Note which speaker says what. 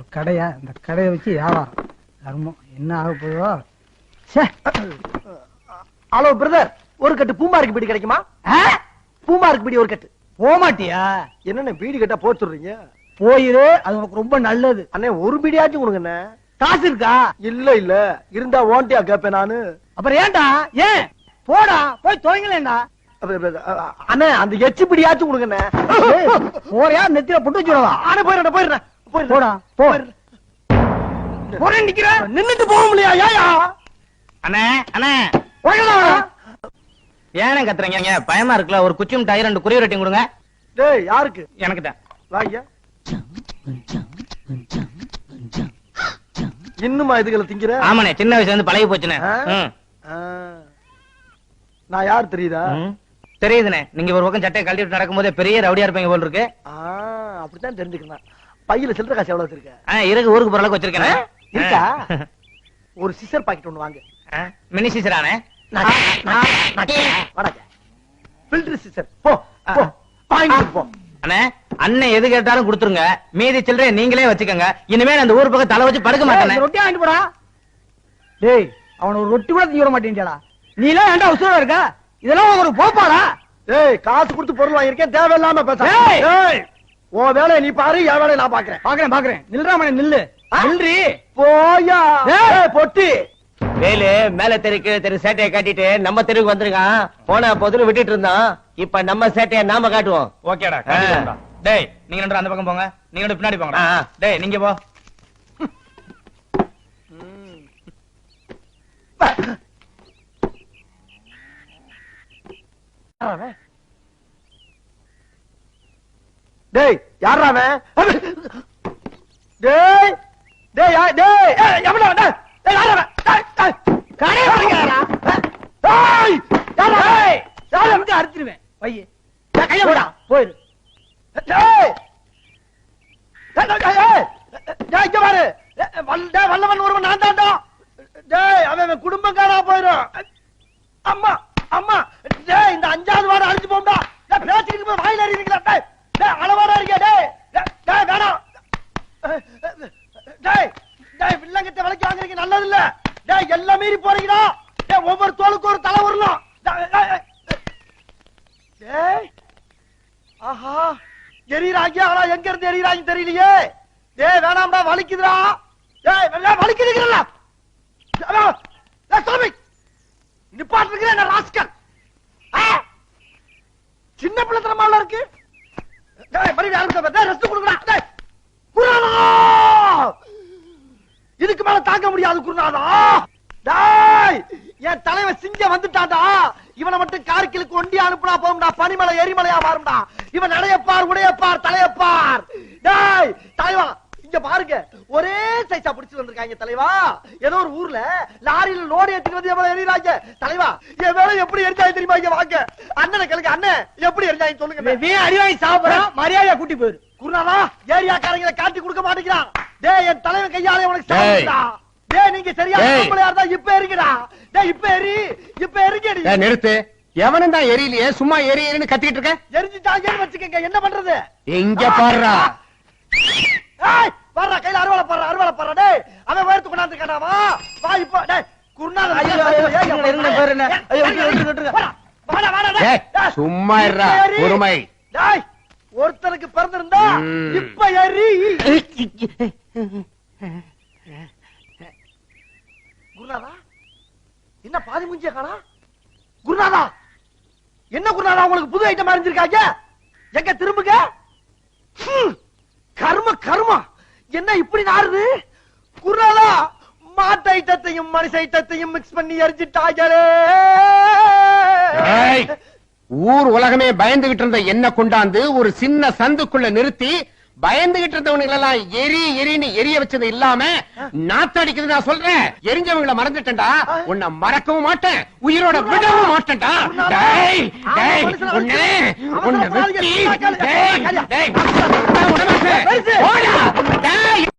Speaker 1: ஒரு கடையா இந்த கடையை வச்சு வியாபாரம். கர்மம் என்ன ஆக போதோ ச்சே.
Speaker 2: ஹலோ பிரதர் ஒரு கட்டு பூமாருக்கு பீடி கிடைக்குமா? பூமாருக்கு பீடி ஒரு கட்டு.
Speaker 1: போக மாட்டியா
Speaker 2: என்னண்ணே பீடி கட்டா போச்சுடுறீங்க
Speaker 1: போயிரு அது உனக்கு ரொம்ப நல்லது.
Speaker 2: அண்ணே ஒரு பீடியாச்சும் கொடுங்கண்ணே
Speaker 1: காசு இருக்கா?
Speaker 2: இல்ல இல்ல. இருந்தா ஓண்டியா கேப்பேன் நானு.
Speaker 1: அப்புறம் ஏன்டா? ஏன்? போடா போய் துவங்கலேண்டா
Speaker 2: அண்ணே அந்த எச்சு பிடியாச்சும் கொடுங்கண்ணே
Speaker 1: போறியா? நெத்தியில புட்டு வச்சுடவா?
Speaker 2: போயிடுறேன் போயிடுறேன் போயிடுறேன்.
Speaker 1: போடா போ.
Speaker 2: போயிடுறேன்.
Speaker 1: போறேன் நிக்கிற
Speaker 2: நின்னுட்டு போக முடியா ஏயா
Speaker 3: அண்ணே அண்ணே. ஏனே கத்துறீங்க? பயமா இருக்குல்ல? ஒரு குச்சியும் டயர் ரெண்டு கொடுங்க.
Speaker 2: டேய் யாருக்கு?
Speaker 3: எனக்கு தான்
Speaker 2: வாங்க இன்னுமா இதுகளை திங்கிற?
Speaker 3: ஆமாண்ணே சின்ன வயசுல இருந்து பழகி.
Speaker 2: ஆ. நான் யார் தெரியுதா.
Speaker 3: தெரியுதுண்ணே. நீங்க ஒரு பக்கம் சட்டையை கழட்டிட்டு நடக்கும்போதே பெரிய ரவுடியா இருப்பீங்க போல் இருக்கு.
Speaker 2: ஆ, அப்படித்தான் தெரிஞ்சுக்கணும் பையில சில்லற காசு எவ்வளவு வச்சிருக்க?
Speaker 3: இருக்கு ஊருக்கு போற அளவுக்கு வச்சிருக்கேன்?
Speaker 2: இருக்கா? ஒரு சிசர் பாக்கெட் ஒண்ணு வாங்கு.
Speaker 3: மினி சீசரானே
Speaker 2: ஃபில்டர் சிசர் போ போ. வாங்கிட்டு போ.
Speaker 3: அண்ணே அண்ணன் எது கேட்டாலும் கொடுத்துருங்க. மீதி சில்லறைய நீங்களே வச்சுக்கோங்க. இனிமே நான் அந்த ஊர் பக்கம் தலை வச்சு படுக்க மாட்டேனே.
Speaker 1: ரொட்டி வாங்கிட்டு போடா. டேய் அவன ஒரு ரொட்டி கூட தீவிர மாட்டேன்டா நீ எல்லாம் ஏன்டா உசுரா இருக்க? இதெல்லாம் ஒரு போப்பாடா.
Speaker 2: ஏய் காசு கொடுத்து பொருள் வாங்கியிருக்கேன். தேவையில்லாம பேச உன் வேலையை நீ பாரு என் வேலையை நான் பாக்குறேன்.
Speaker 1: பாக்குறேன் பாக்குறேன். நில்றா மணி நில்லு நில்றி.
Speaker 2: போயா. பொட்டி.
Speaker 3: வேலு மேல தெருக்கு தெரு சேட்டையை காட்டிட்டு நம்ம தெருவுக்கு வந்துருக்கான். போன பொதுல விட்டுட்டு இருந்தான். இப்ப நம்ம சேட்டையை நாம காட்டுவோம்.
Speaker 4: ஓகேடா. டேய் நீங்க ரெண்டு அந்த பக்கம் போங்க. நீங்க ரெண்டு பின்னாடி போங்க. டேய் நீங்க போ.
Speaker 2: டேய் யாரா அவன் டேய் டேய் யா- டேய் ஏய், அவன்? டேய், டேய், யாரா அவன்? டேய், டேய், கடை வாங்கியாரா? டேய், யாரா அவன்? யாரா அவன்?
Speaker 1: அறுத்துருவேன் பைய
Speaker 2: டேய், கையை விடா.
Speaker 1: போயிரு
Speaker 2: டேய். டேய், டேய், டேய். டேய், இங்க பாரு. டேய், வல்ல- டேய், வல்லவன் ஒருவன் நான் தான்டா. டேய், அவன் குடும்பம் காணா போயிரும் அம்மா அம்மா டேய் இந்த அஞ்சாவது வாரம் அழிஞ்சு போம்டா டேய் பேசிக்கிட்டு போய் வாயில அறிவீங்களா டேய் டேய் அளவாடா இருக்க டேய் டேய், டேய் வேணாம் டேய் டேய் வில்லங்கத்தை விலைக்கு வாங்குறீங்க நல்லது இல்ல டேய் எல்லாம் மீறி போறீங்கடா. டேய் ஒவ்வொரு தோலுக்கு ஒரு தலை வரணும் டேய், ஆஹா எரியறாங்க ஆனா எங்க இருந்து எரியறாங்க தெரியலையே. டேய் வேணாம்டா வலிக்குதுடா. டேய் வெள்ள வலிக்குதுங்கறல டேய் சாமி. நிப்பாட்டுறீங்க என்ன ராஸ்கல்? சின்ன சின்ன தரமால இருக்கு. டேய் மறுபடியும் ஆரம்பிச்சா டேய் ரெஸ்ட் கொடுங்கடா. டேய் குருநாதா இதுக்கு மேல தாங்க முடியாது குருநாதா. டேய் என் தலைவன் சிங்கம் வந்துட்டான்டா. இவனை மட்டும் கார்கிலுக்கு ஒண்டி அனுப்புனா போகும்டா. பனிமலை எரிமலையா மாறும்டா. இவன் நடையப்பார் உடையப்பார் தலையப்பார். டேய் தலைவா இங்க பாருங்க. ஒரே சைஸா பிடிச்சு வந்திருக்காங்க தலைவா. ஏதோ ஒரு ஊர்ல லாரியில லோடு ஏத்திட்டு வந்து எவ்வளவு எறிறாங்க தலைவா என் வேலை எப்படி எரிஞ்சாங்க தெரியுமா இங்க வாங்க. அண்ணனை கேளுங்க அண்ணன் எப்படி எரிஞ்சாங்க சொல்லுங்க.
Speaker 1: நீ வாங்கி சாப்பிடறான் மரியாதையா கூட்டி போயிரு.
Speaker 2: குருநாதா ஏரியாக்காரங்களை காட்டி கொடுக்க மாட்டேங்கிறான். டேய் என் தலைவன் கையாலே உனக்கு
Speaker 3: டேய்.
Speaker 2: சாப்பிடுடா டேய் நீங்க சரியா
Speaker 3: டேய்.
Speaker 2: பொம்பளையா இருந்தா இப்ப எரிங்கடா டேய் இப்ப எரி. இப்ப எரிங்கடி
Speaker 5: ஏய், நிறுத்து. எவனும் தான் எரியலையே? சும்மா எரி எரின்னு கத்திக்கிட்டு இருக்க?
Speaker 2: எரிஞ்சுட்டாங்கன்னு வச்சுக்கங்க. என்ன பண்றது?
Speaker 5: இங்க பாருடா.
Speaker 2: ஏய் வர்றா கையில அருவாளை போடுற அருவாளை போடுற. டேய் அவன் உயரத்து கொண்டாந்து வா. வா இப்போ டேய் குருநாதன்
Speaker 3: ஐயோ, ஐயோ, இருங்க, இருங்க, பாருங்க. ஐயோ, விட்டுருங்க, விட்டுருங்க.
Speaker 2: வாடா டேய் டேய்.
Speaker 5: சும்மா இருடா. பொறுமை.
Speaker 2: டேய் ஒருத்தனுக்கு பிறந்திருந்தா. இப்ப எரி. குருநாதா? என்ன பாதி மூஞ்சிய காணா? குருநாதா! என்ன குருநாதா உங்களுக்கு புது ஐட்டம் அறிஞ்சிருக்காங்க? எங்க திரும்புங்க? ஹம், கர்ம கர்மா! என்ன இப்படி நாருது குருநாதா மாட்டு ஐட்டத்தையும் மனுஷ ஐட்டத்தையும் மிக்ஸ் பண்ணி எரிஞ்சிட்டாங்களே
Speaker 5: ஊர் உலகமே பயந்துகிட்டு இருந்த என்ன கொண்டாந்து ஒரு சின்ன சந்துக்குள்ள நிறுத்தி பயந்துகிட்டு இருந்தவனுங்க எல்லாம் எரி எரின்னு எரிய வச்சது இல்லாம நாத்தடிக்குது நான் சொல்றேன். எரிஞ்சவங்கள மறந்துட்டேன்டா. உன்னை மறக்கவும் மாட்டேன். உயிரோட விடவும் மாட்டேன்டா. டேய் டேய் உன்னை உன்னை வெட்டி. டேய் டேய் உன்னை விட மாட்டேன். போடா. டேய்